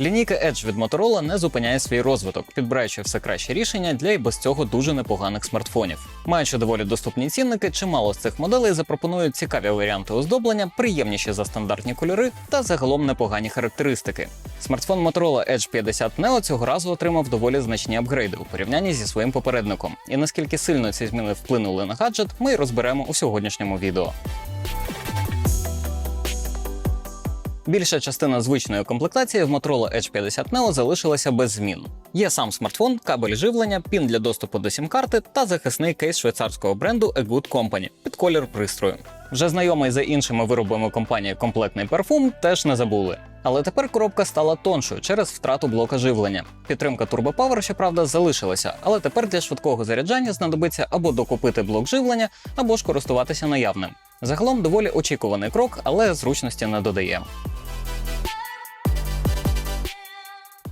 Лінійка Edge від Motorola не зупиняє свій розвиток, підбираючи все краще рішення для і без цього дуже непоганих смартфонів. Маючи доволі доступні цінники, чимало з цих моделей запропонують цікаві варіанти оздоблення, приємніші за стандартні кольори та загалом непогані характеристики. Смартфон Motorola Edge 50 Neo цього разу отримав доволі значні апгрейди у порівнянні зі своїм попередником. І наскільки сильно ці зміни вплинули на гаджет, ми розберемо у сьогоднішньому відео. Більша частина звичної комплектації в Motorola Edge 50 Neo залишилася без змін. Є сам смартфон, кабель живлення, пін для доступу до сім-карти та захисний кейс швейцарського бренду A Good Company під колір пристрою. Вже знайомий за іншими виробами компанії комплектний парфум теж не забули. Але тепер коробка стала тоншою через втрату блока живлення. Підтримка Turbo Power, щоправда, залишилася, але тепер для швидкого заряджання знадобиться або докупити блок живлення, або ж користуватися наявним. Загалом доволі очікуваний крок, але зручності не додає.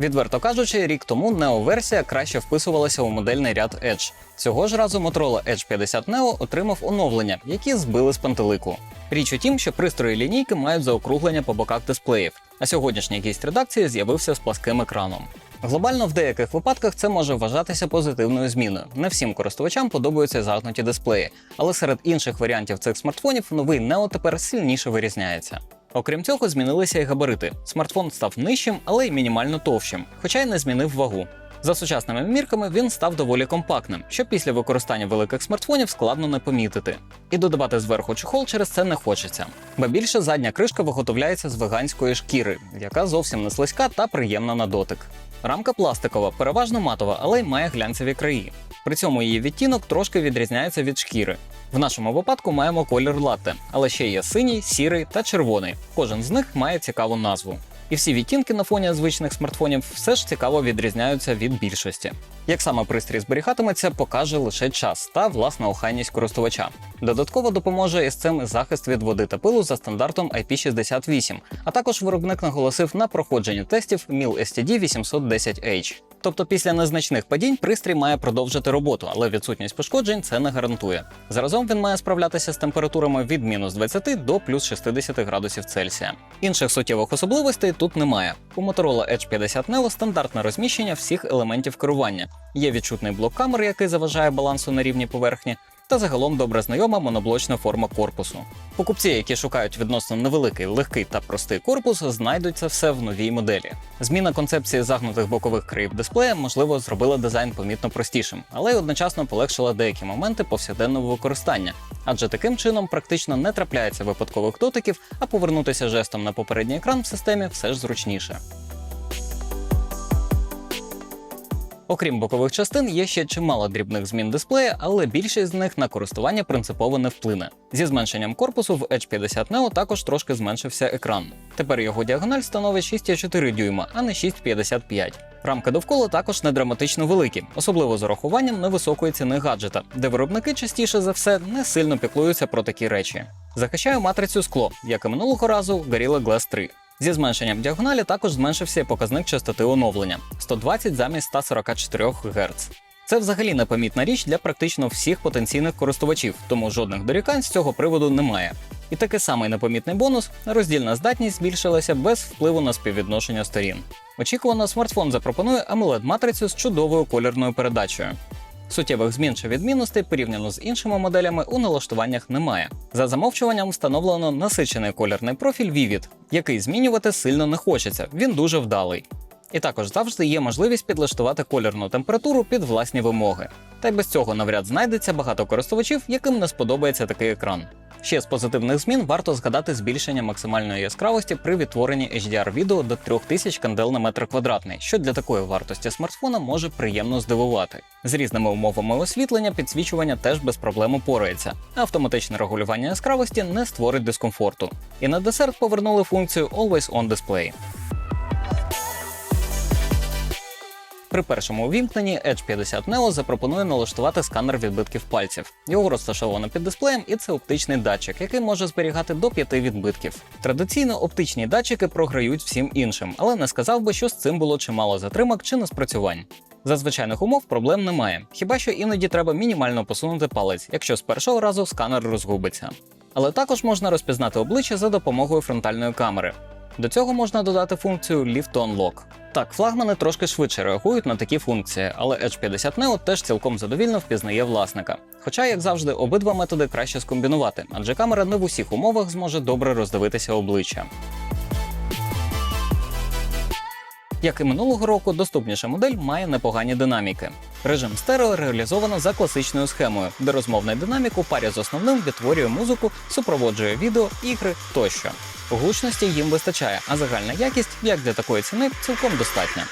Відверто кажучи, рік тому Neo-версія краще вписувалася у модельний ряд Edge. Цього ж разу Motorola Edge 50 Neo отримав оновлення, які збили з пантелику. Річ у тім, що пристрої лінійки мають заокруглення по боках дисплеїв, а сьогоднішній гість редакції з'явився з пласким екраном. Глобально в деяких випадках це може вважатися позитивною зміною. Не всім користувачам подобаються загнуті дисплеї, але серед інших варіантів цих смартфонів новий Neo тепер сильніше вирізняється. Окрім цього, змінилися і габарити. Смартфон став нижчим, але й мінімально товщим, хоча й не змінив вагу. За сучасними мірками він став доволі компактним, що після використання великих смартфонів складно не помітити. І додавати зверху чохол через це не хочеться. Ба більше задня кришка виготовляється з веганської шкіри, яка зовсім не слизька та приємна на дотик. Рамка пластикова, переважно матова, але й має глянцеві краї. При цьому її відтінок трошки відрізняється від шкіри. В нашому випадку маємо колір латте, але ще є синій, сірий та червоний. Кожен з них має цікаву назву. І всі відтінки на фоні звичних смартфонів все ж цікаво відрізняються від більшості. Як саме пристрій зберігатиметься, покаже лише час та власна охайність користувача. Додатково допоможе із цим захист від води та пилу за стандартом IP68, а також виробник наголосив на проходженні тестів MIL STD 810H. Тобто після незначних падінь пристрій має продовжити роботу, але відсутність пошкоджень це не гарантує. Заразом він має справлятися з температурами від мінус 20 до плюс 60 градусів Цельсія. Інших суттєвих особливостей тут немає. У Motorola Edge 50 Neo стандартне розміщення всіх елементів керування. Є відчутний блок камер, який заважає балансу на рівні поверхні, та загалом добре знайома моноблочна форма корпусу. Покупці, які шукають відносно невеликий, легкий та простий корпус, знайдуть це все в новій моделі. Зміна концепції загнутих бокових країв дисплея, можливо, зробила дизайн помітно простішим, але й одночасно полегшила деякі моменти повсякденного використання, адже таким чином практично не трапляється випадкових дотиків, а повернутися жестом на попередній екран в системі все ж зручніше. Окрім бокових частин, є ще чимало дрібних змін дисплея, але більшість з них на користування принципово не вплине. Зі зменшенням корпусу в Edge 50 Neo також трошки зменшився екран. Тепер його діагональ становить 6,4 дюйма, а не 6,55. Рамки довкола також не драматично великі, особливо з урахуванням невисокої ціни гаджета, де виробники частіше за все не сильно піклуються про такі речі. Захищає матрицю скло, як і минулого разу Gorilla Glass 3. Зі зменшенням діагоналі також зменшився і показник частоти оновлення 120 замість 144 Гц. Це взагалі непомітна річ для практично всіх потенційних користувачів, тому жодних дорікань з цього приводу немає. І такий самий непомітний бонус роздільна здатність збільшилася без впливу на співвідношення сторін. Очікувано, смартфон запропонує amoled матрицю з чудовою колірною передачею. Суттєвих змін чи відмінностей порівняно з іншими моделями у налаштуваннях немає. За замовчуванням встановлено насичений колірний профіль Vivid, який змінювати сильно не хочеться, він дуже вдалий. І також завжди є можливість підлаштувати колірну температуру під власні вимоги. Та й без цього навряд знайдеться багато користувачів, яким не сподобається такий екран. Ще з позитивних змін варто згадати збільшення максимальної яскравості при відтворенні HDR відео до 3000 кандел на метр квадратний, що для такої вартості смартфона може приємно здивувати. З різними умовами освітлення підсвічування теж без проблем упорається, автоматичне регулювання яскравості не створить дискомфорту. І на десерт повернули функцію Always On Display. При першому увімкненні Edge 50 Neo запропонує налаштувати сканер відбитків пальців. Його розташовано під дисплеєм, і це оптичний датчик, який може зберігати до 5 відбитків. Традиційно оптичні датчики програють всім іншим, але не сказав би, що з цим було чимало затримок чи неспрацювань. За звичайних умов проблем немає, хіба що іноді треба мінімально посунути палець, якщо з першого разу сканер розгубиться. Але також можна розпізнати обличчя за допомогою фронтальної камери. До цього можна додати функцію Lift to Unlock. Так, флагмани трошки швидше реагують на такі функції, але Edge 50 Neo теж цілком задовільно впізнає власника. Хоча, як завжди, обидва методи краще скомбінувати, адже камера не в усіх умовах зможе добре роздивитися обличчя. Як і минулого року, доступніша модель має непогані динаміки. Режим стерео реалізовано за класичною схемою, де розмовний динамік у парі з основним відтворює музику, супроводжує відео, ігри тощо. Гучності їм вистачає, а загальна якість, як для такої ціни, цілком достатня.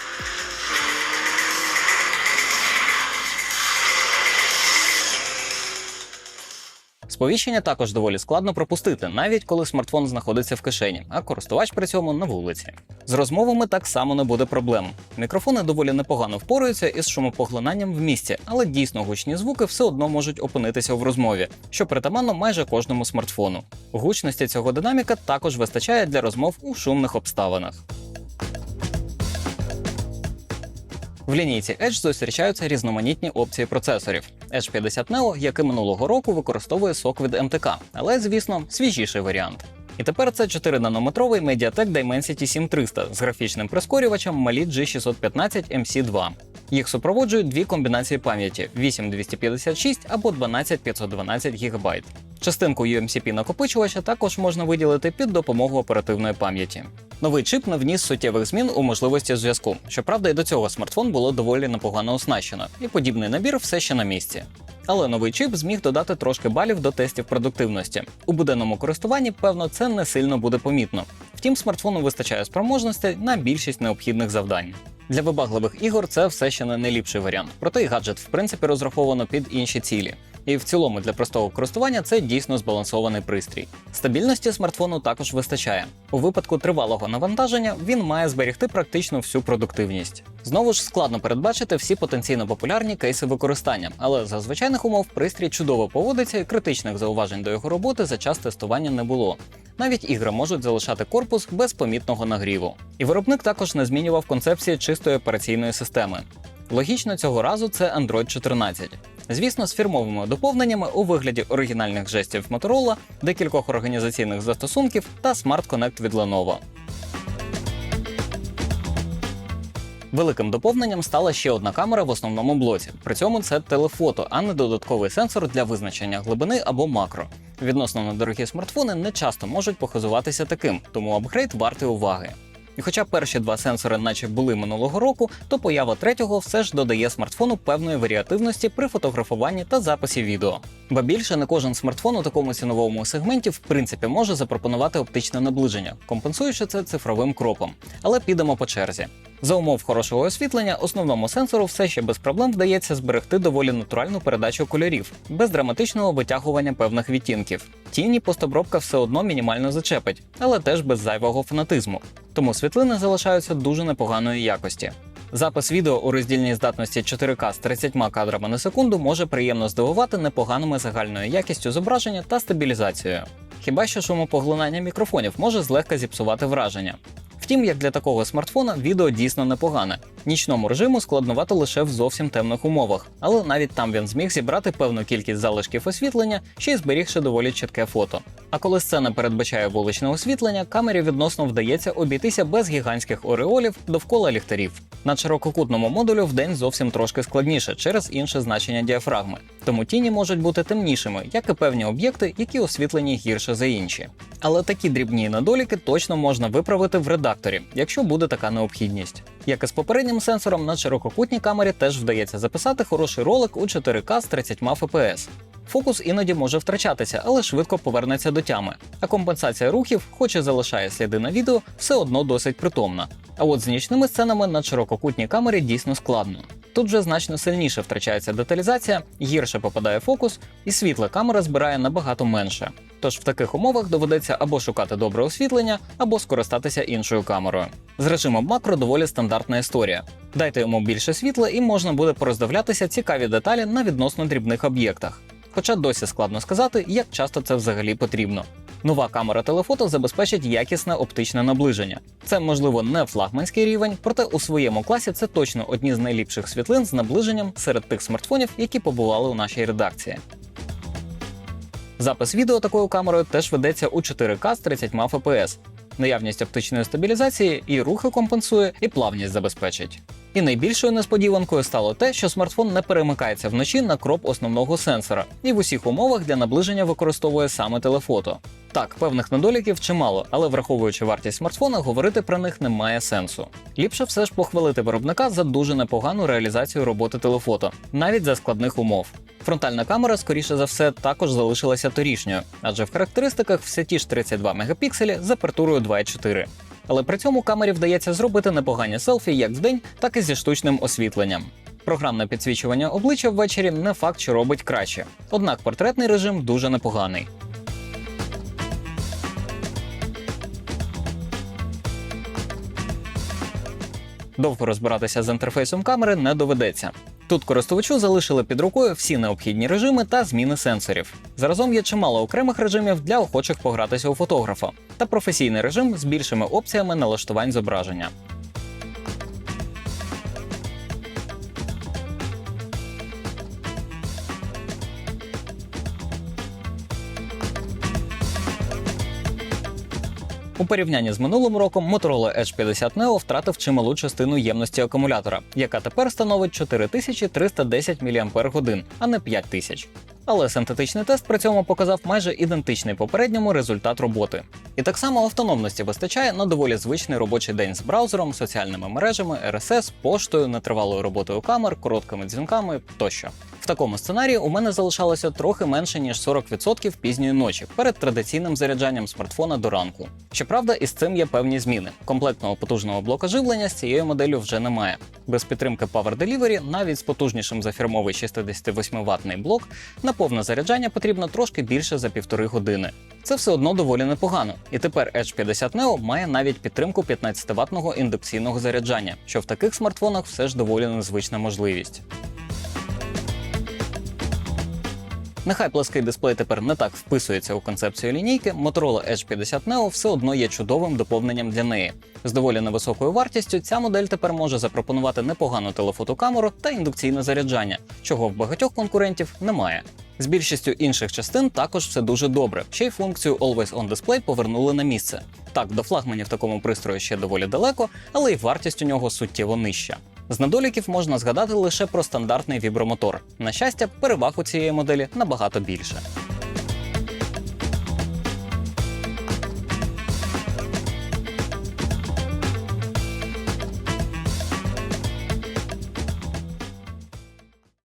Сповіщення також доволі складно пропустити, навіть коли смартфон знаходиться в кишені, а користувач при цьому на вулиці. З розмовами так само не буде проблем. Мікрофони доволі непогано впораються із шумопоглинанням в місті, але дійсно гучні звуки все одно можуть опинитися в розмові, що притаманно майже кожному смартфону. Гучності цього динаміка також вистачає для розмов у шумних обставинах. В лінійці Edge зустрічаються різноманітні опції процесорів. Edge 50 Neo, як і минулого року, використовує сок від МТК, але, звісно, свіжіший варіант. І тепер це 4-нанометровий Mediatek Dimensity 7300 з графічним прискорювачем Mali G615 MC2. Їх супроводжують дві комбінації пам'яті 8256 або 12512 ГБ. Частинку UMCP накопичувача також можна виділити під допомогою оперативної пам'яті. Новий чип не вніс суттєвих змін у можливості зв'язку. Щоправда, і до цього смартфон було доволі непогано оснащено, і подібний набір все ще на місці. Але новий чип зміг додати трошки балів до тестів продуктивності. У буденному користуванні, певно, це не сильно буде помітно. Втім, смартфону вистачає спроможностей на більшість необхідних завдань. Для вибагливих ігор це все ще не найліпший варіант, проте і гаджет в принципі розраховано під інші цілі. І в цілому для простого користування це дійсно збалансований пристрій. Стабільності смартфону також вистачає. У випадку тривалого навантаження він має зберігти практично всю продуктивність. Знову ж складно передбачити всі потенційно популярні кейси використання, але за звичайних умов пристрій чудово поводиться і критичних зауважень до його роботи за час тестування не було. Навіть ігри можуть залишати корпус без помітного нагріву. І виробник також не змінював концепції чистої операційної системи. Логічно цього разу це Android 14. Звісно, з фірмовими доповненнями у вигляді оригінальних жестів Motorola, декількох організаційних застосунків та Smart Connect від Lenovo. Великим доповненням стала ще одна камера в основному блоці. При цьому це телефото, а не додатковий сенсор для визначення глибини або макро. Відносно недорогі смартфони не часто можуть похизуватися таким, тому апгрейд вартий уваги. І хоча перші два сенсори, наче були минулого року, то поява третього все ж додає смартфону певної варіативності при фотографуванні та записі відео. Ба більше не кожен смартфон у такому ціновому сегменті в принципі може запропонувати оптичне наближення, компенсуючи це цифровим кропом. Але підемо по черзі. За умов хорошого освітлення, основному сенсору все ще без проблем вдається зберегти доволі натуральну передачу кольорів, без драматичного витягування певних відтінків. Тіні постобробка все одно мінімально зачепить, але теж без зайвого фанатизму. Тому світлини залишаються дуже непоганої якості. Запис відео у роздільній здатності 4К з 30 кадрами на секунду може приємно здивувати непоганими загальною якістю зображення та стабілізацією. Хіба що шумопоглинання мікрофонів може злегка зіпсувати враження. Втім, як для такого смартфона, відео дійсно непогане. Нічному режиму складнувато лише в зовсім темних умовах, але навіть там він зміг зібрати певну кількість залишків освітлення, ще й зберігши доволі чітке фото. А коли сцена передбачає вуличне освітлення, камері відносно вдається обійтися без гігантських ореолів довкола ліхтарів. На ширококутному модулю вдень зовсім трошки складніше через інше значення діафрагми, тому тіні можуть бути темнішими, як і певні об'єкти, які освітлені гірше за інші. Але такі дрібні недоліки точно можна виправити в редакторі, якщо буде така необхідність. Як і з попереднім сенсором, на ширококутній камері теж вдається записати хороший ролик у 4К з 30 FPS. Фокус іноді може втрачатися, але швидко повернеться до тями. А компенсація рухів, хоч і залишає сліди на відео, все одно досить притомна. А от з нічними сценами на ширококутній камері дійсно складно. Тут вже значно сильніше втрачається деталізація, гірше попадає фокус, і світла камера збирає набагато менше. Тож в таких умовах доведеться або шукати добре освітлення, або скористатися іншою камерою. З режимом макро доволі стандартна історія. Дайте йому більше світла, і можна буде пороздивлятися цікаві деталі на відносно дрібних об'єктах. Хоча досі складно сказати, як часто це взагалі потрібно. Нова камера телефото забезпечить якісне оптичне наближення. Це можливо не флагманський рівень, проте у своєму класі це точно одні з найліпших світлин з наближенням серед тих смартфонів, які побували у нашій редакції. Запис відео такою камерою теж ведеться у 4К з 30 FPS. наявність оптичної стабілізації і рухи компенсує, і плавність забезпечить. І найбільшою несподіванкою стало те, що смартфон не перемикається вночі на кроп основного сенсора, і в усіх умовах для наближення використовує саме телефото. Так, певних недоліків чимало, але враховуючи вартість смартфона, говорити про них немає сенсу. Ліпше все ж похвалити виробника за дуже непогану реалізацію роботи телефото, навіть за складних умов. Фронтальна камера, скоріше за все, також залишилася торішньою, адже в характеристиках все ті ж 32 мегапікселі з апертурою 2,4. Але при цьому камері вдається зробити непогані селфі як вдень, так і зі штучним освітленням. Програмне підсвічування обличчя ввечері не факт, що робить краще. Однак портретний режим дуже непоганий. Довго розбиратися з інтерфейсом камери не доведеться. Тут користувачу залишили під рукою всі необхідні режими та зміни сенсорів. Заразом є чимало окремих режимів для охочих погратися у фотографа та професійний режим з більшими опціями налаштувань зображення. У порівнянні з минулим роком Motorola Edge 50 Neo втратив чималу частину ємності акумулятора, яка тепер становить 4310 мАч, а не 5000. Але синтетичний тест при цьому показав майже ідентичний попередньому результат роботи. І так само автономності вистачає на доволі звичний робочий день з браузером, соціальними мережами, RSS, поштою, нетривалою роботою камер, короткими дзвінками тощо. В такому сценарії у мене залишалося трохи менше ніж 40% пізньої ночі перед традиційним заряджанням смартфона до ранку. Щоправда, із цим є певні зміни. Комплектного потужного блока живлення з цією моделлю вже немає. Без підтримки Power Delivery, навіть з потужнішим за фірмовий 68 ватний блок, на повне заряджання потрібно трошки більше за півтори години. Це все одно доволі непогано. І тепер Edge 50 Neo має навіть підтримку 15-ваттного індукційного заряджання, що в таких смартфонах все ж доволі незвична можливість. Нехай плоский дисплей тепер не так вписується у концепцію лінійки, Motorola Edge 50 Neo все одно є чудовим доповненням для неї. З доволі невисокою вартістю ця модель тепер може запропонувати непогану телефотокамеру та індукційне заряджання, чого в багатьох конкурентів немає. З більшістю інших частин також все дуже добре. Ще й функцію Always On Display повернули на місце. Так, до флагманів такому пристрою ще доволі далеко, але й вартість у нього суттєво нижча. З недоліків можна згадати лише про стандартний вібромотор. На щастя, переваг у цієї моделі набагато більше.